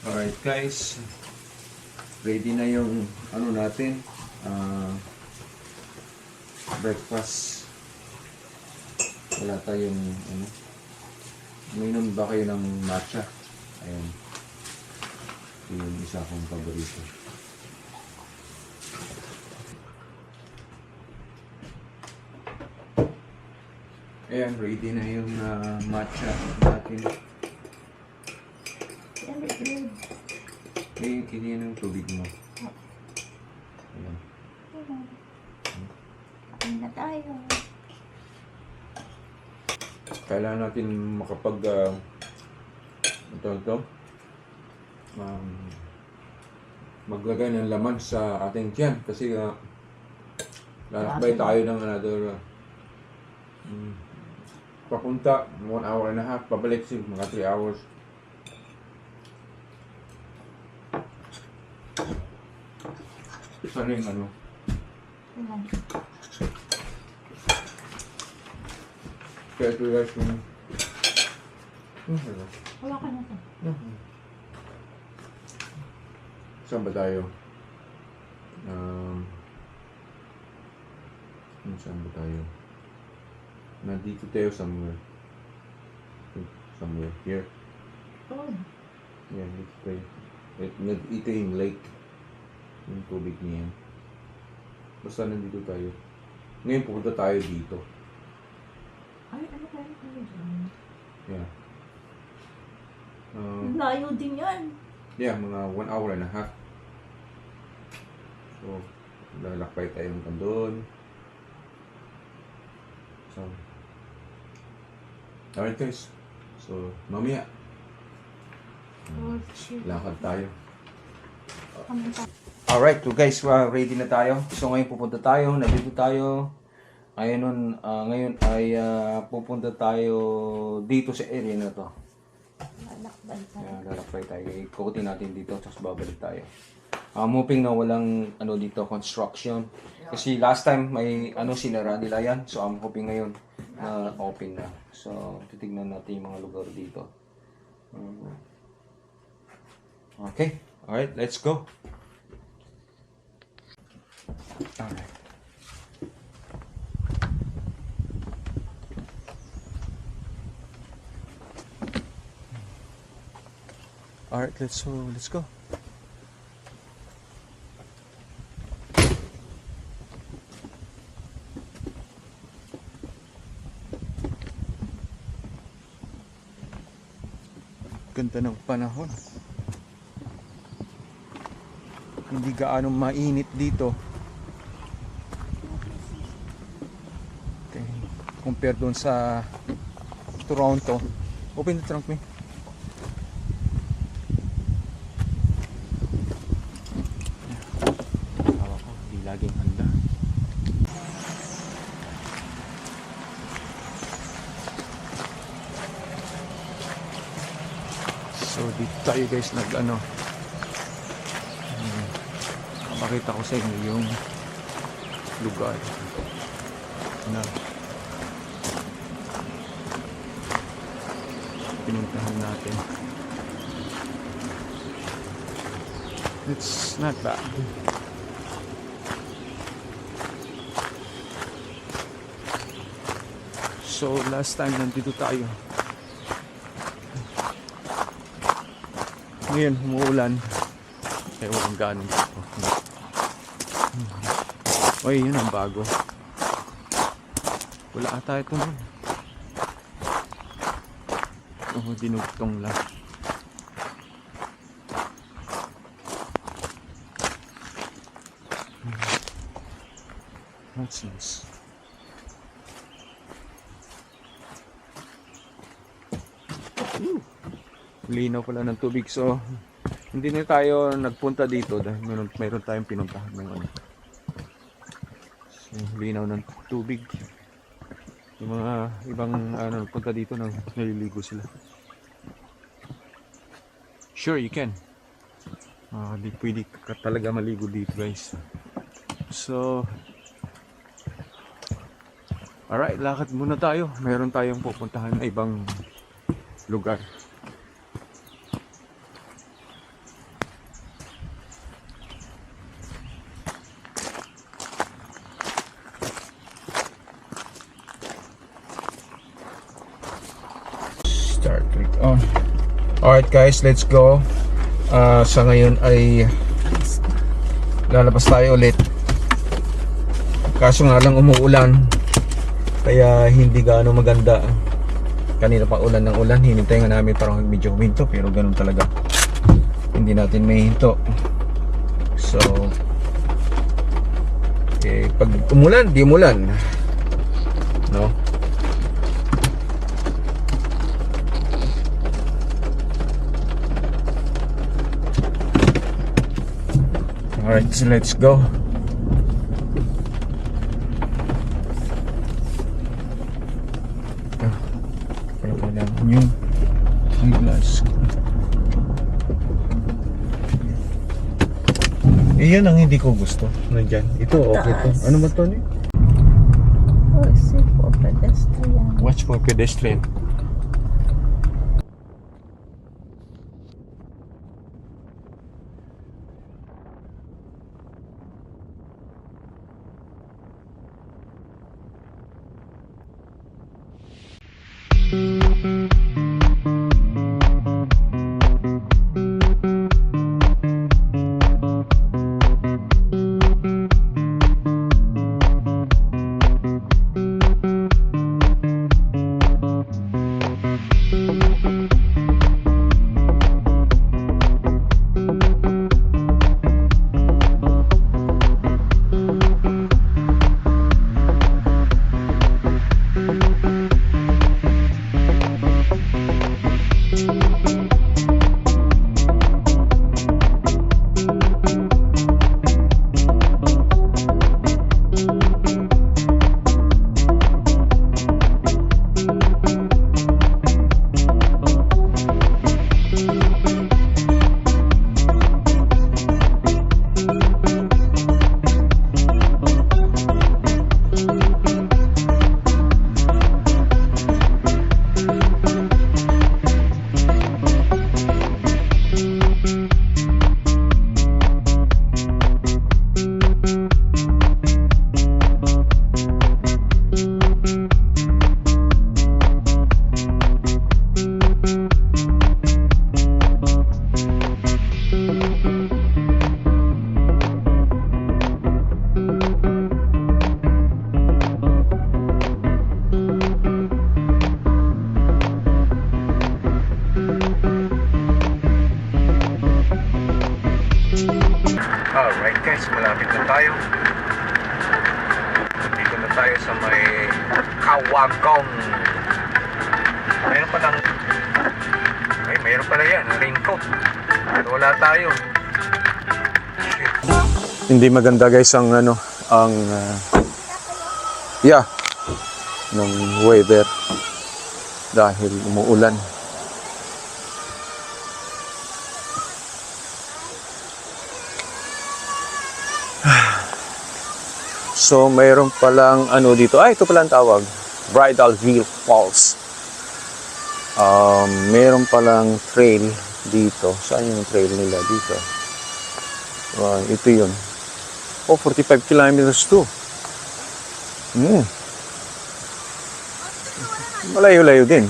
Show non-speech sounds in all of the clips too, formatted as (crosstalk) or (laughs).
Alright guys, ready na yung ano natin, ah, breakfast. Wala tayong ano, uminom ba kayo ng matcha? Ayan. Yung isa kong paborito. Ayan, ready na yung ah, matcha natin. Very good. Eh, kiniyan ng tubig mo. Ayan. Kain na tayo. Kailangan natin makapag uh, ito, ito, um, maglagay ng laman sa ating tiyan kasi uh, lalakbay tayo ng another uh, mm, papunta one hour and a half pabalik mga 3 hours sana yung ano Ayan. kaya ito guys yung Hmm, ano? Wala ka na to. Mhm. Saan ba tayo? Um, kung saan ba tayo? Nandito tayo somewhere. Somewhere here. Oh, Yeah, dito tayo. Eh, nag- Ito yung lake. Yung tubig niya. Basta nandito tayo. Ngayon pupunta tayo dito. ay, ano tayo tayo dyan? Yeah. Um, Ang Layo din yan. Yeah, mga one hour and a half. So, lalakbay tayo hanggang doon. So, alright guys. So, mamaya, Oh, shit. lakad tayo. Kami tayo. Alright, so guys, uh, ready na tayo. So ngayon pupunta tayo, nandito tayo. Ngayon, nun, ah, ngayon ay ah, pupunta tayo dito sa area na to. Lalakbay tayo. Lalakbay tayo. Ikukutin natin dito, tapos babalik tayo. I'm hoping na walang ano dito, construction. Kasi last time may ano sinara nila yan. So I'm hoping ngayon na open na. So titignan natin yung mga lugar dito. Mm. Okay. Alright, let's go. Alright. Alright, let's so let's go. Ganda ng panahon. Hindi gaano mainit dito. Okay. Compare doon sa Toronto. Open the trunk me. Tawa ko, di laging handa. So dito tayo guys nag ano hmm, makita ko sa inyo yung lugar na pinuntahan natin. It's not bad. So last time nandito tayo. Ngayon umuulan. Kaya walang ganong dito oy yun ang bago. Wala ata ito nun oh dinugtong lang That's nice. Whew. Linaw pala ng tubig. So, hindi na tayo nagpunta dito dahil meron, meron tayong pinuntahan ng ano. So, linaw ng tubig. Yung mga ibang ano, nagpunta dito nang naliligo sila. Sure, you can. Ah, di pwede ka talaga maligo dito, guys. So, Alright, lakad muna tayo. Meron tayong pupuntahan na ibang lugar. Alright guys, let's go. Ah, sa ngayon ay lalabas tayo ulit. Kaso nga lang umuulan. Kaya hindi gaano maganda. Kanina pa ulan ng ulan. Hinintay nga namin parang medyo huminto. Pero ganun talaga. Hindi natin may hinto. So, eh, pag umulan, di umulan. No? Alright, so let's go. Ah, kailangan yung eyeglass ko. Eh, ang hindi ko gusto. Nandyan. Ito, okay to. Ano ba to? Ni? Oh, safe for pedestrian. Watch for pedestrian. Tayo. Dito na tayo sa may Kawagong. Mayroon pa lang ay, mayroon pala yan, raincoat. Pero wala tayo. Hindi maganda guys ang ano, ang uh, yeah, ng weather dahil umuulan. So, mayroon palang ano dito. Ah, ito pala ang tawag. Bridalville Falls. Um, mayroon palang trail dito. Saan yung trail nila dito? Ah, ito yun. Oh, 45 kilometers to. Hmm. Malayo-layo din.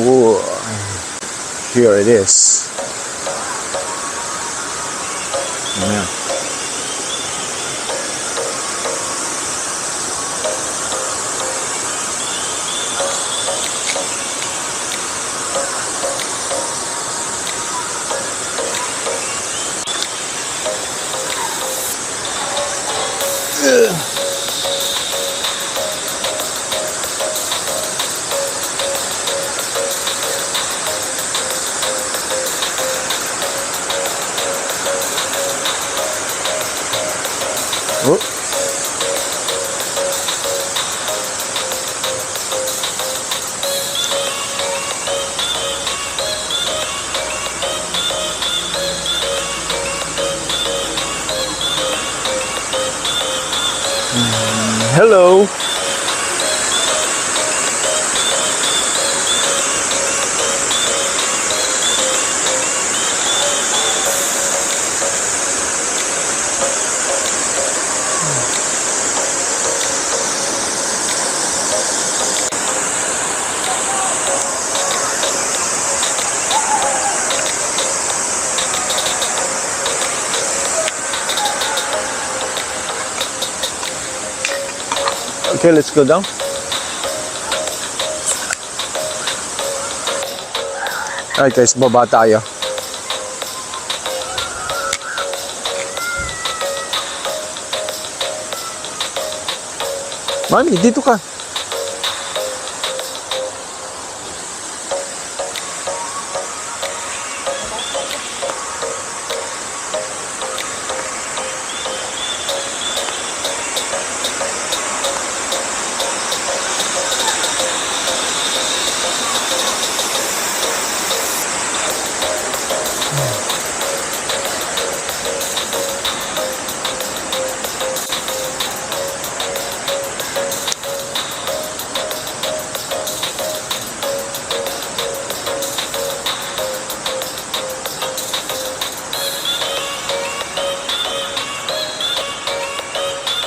Ooh. Here it is. Yeah. Hello. Okay, let's go down. Alright guys, baba tayo. Mami, dito ka.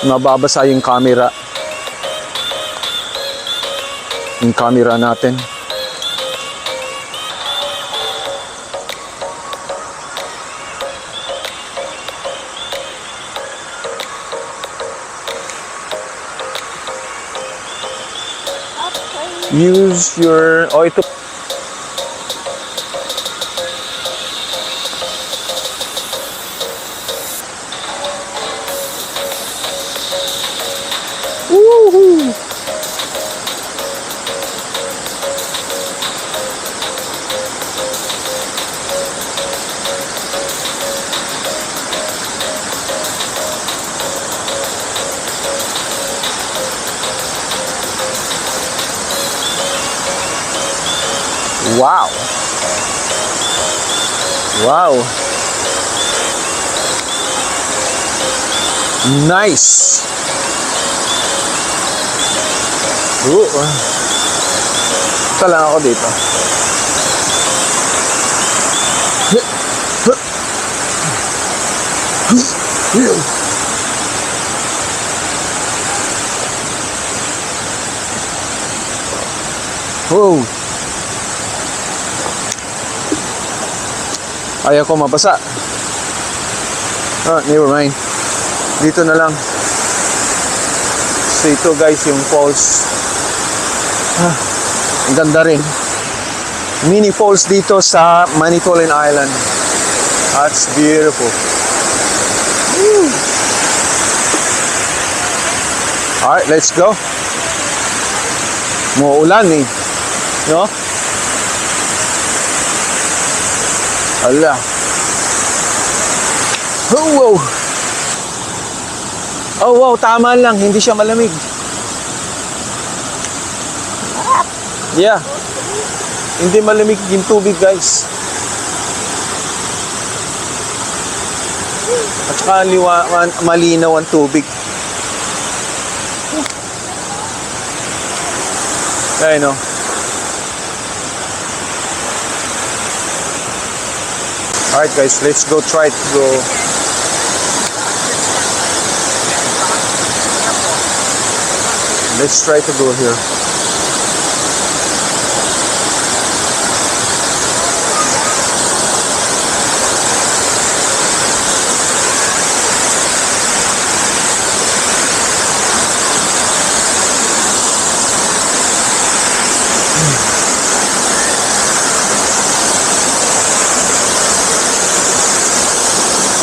Mababasa yung camera. Yung camera natin. Use your... Oh, ito. Woohoo! Wow! Wow! Nice! Oo. Ito lang ako dito. Wow. Ayaw ko mabasa. Ah, never mind. Dito na lang. So ito guys yung falls. Ah, ang ganda rin. Mini falls dito sa Manitoulin Island. That's beautiful. Woo. Alright, let's go. Muulan eh. No? Ala. Oh, wow. Oh, wow, tama lang. Hindi siya malamig. Yeah. Hindi malamig yung tubig, guys. At saka liwa, malinaw ang tubig. Ayun, no? Alright guys, let's go try to go. Let's try to go here.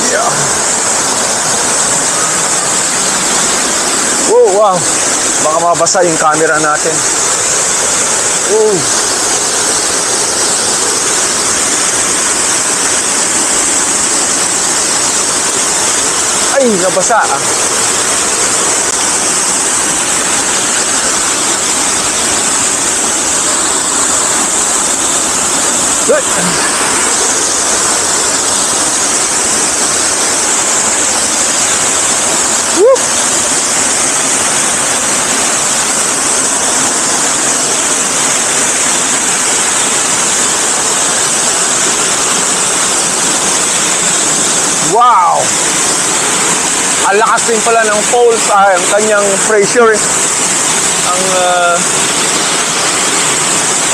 Yeah. Wow. Baka mabasa yung camera natin. Oh. Ay, nabasa ah. Good. Ang lakas din pala ng poles, ah, ang kanyang pressure, ang, uh,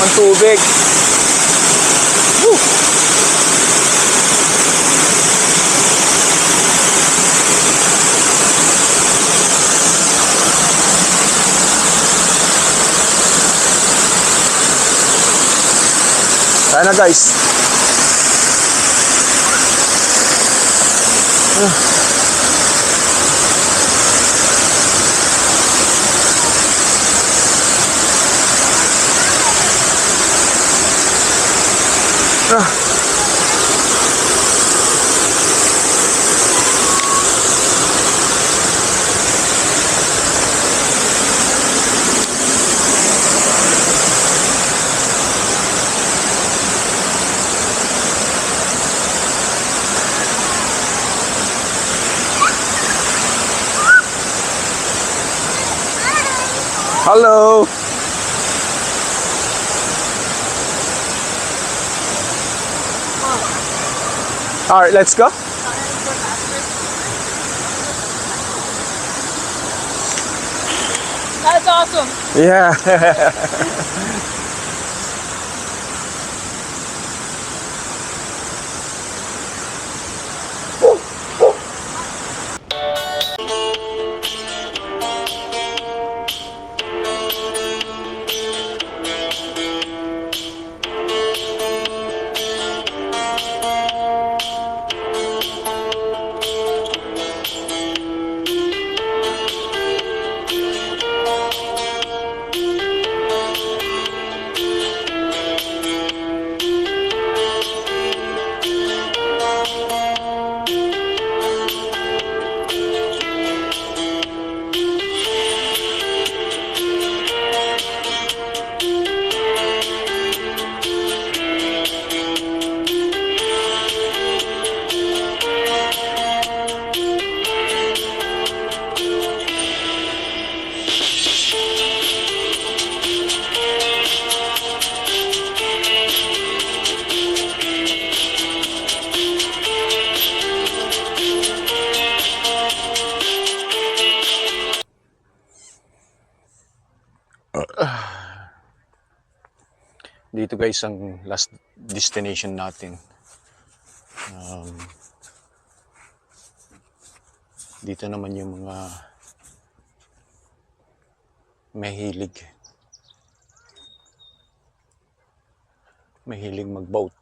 ang tubig. Woo! Guys. Uh. Hello. All right, let's go. That's awesome. Yeah. (laughs) Dito guys ang last destination natin. Um, dito naman yung mga mahilig. Mahilig mag-boat.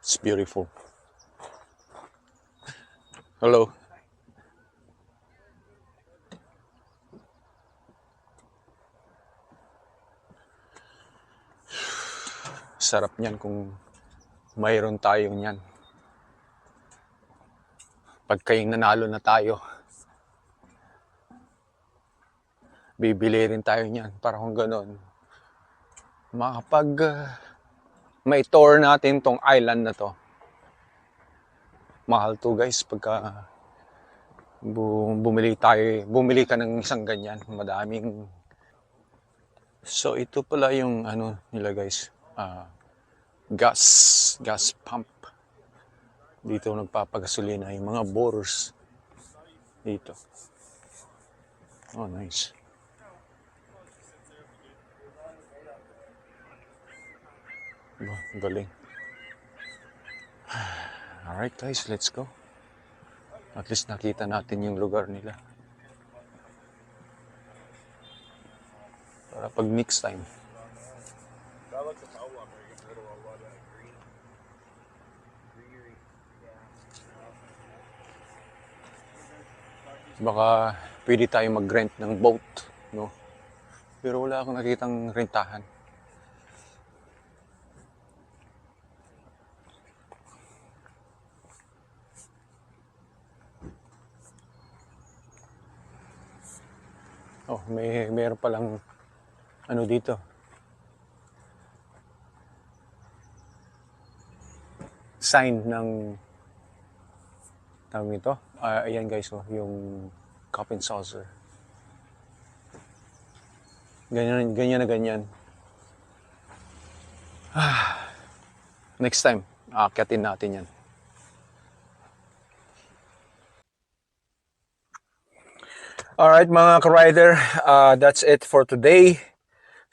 It's beautiful. Hello. Sarap niyan kung mayroon tayo niyan. Pag kayong nanalo na tayo, bibili rin tayo niyan para kung ganon. Makapag uh, may tour natin tong island na to. Mahal to guys pagka bu- bumili tayo, bumili ka ng isang ganyan, madaming So ito pala yung ano nila guys, ah, gas, gas pump. Dito nagpapagasolina yung mga bores dito. Oh, nice. Ba, ang galing. (sighs) Alright guys, let's go. At least nakita natin yung lugar nila. Para pag next time. Baka pwede tayo mag-rent ng boat, no? Pero wala akong nakitang rentahan. Oh, may meron palang ano dito. Sign ng tawag nito. Ah, ayan guys, oh, yung cup and saucer. Ganyan, ganyan na ganyan. Ah, next time, aakyatin natin yan. Alright mga ka-rider, uh, that's it for today.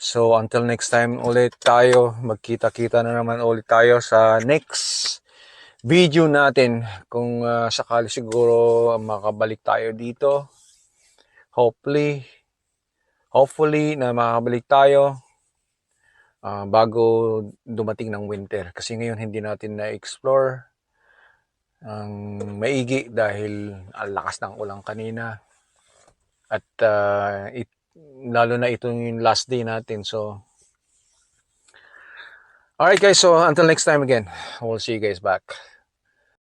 So until next time ulit tayo, magkita-kita na naman ulit tayo sa next video natin. Kung uh, sakali siguro makabalik tayo dito. hopefully hopefully na makakabalik tayo ah, bago dumating ng winter kasi ngayon hindi natin na-explore ang maigi dahil ang lakas ng ulang kanina at ah, it, lalo na ito yung last day natin so Alright guys, so until next time again, we'll see you guys back.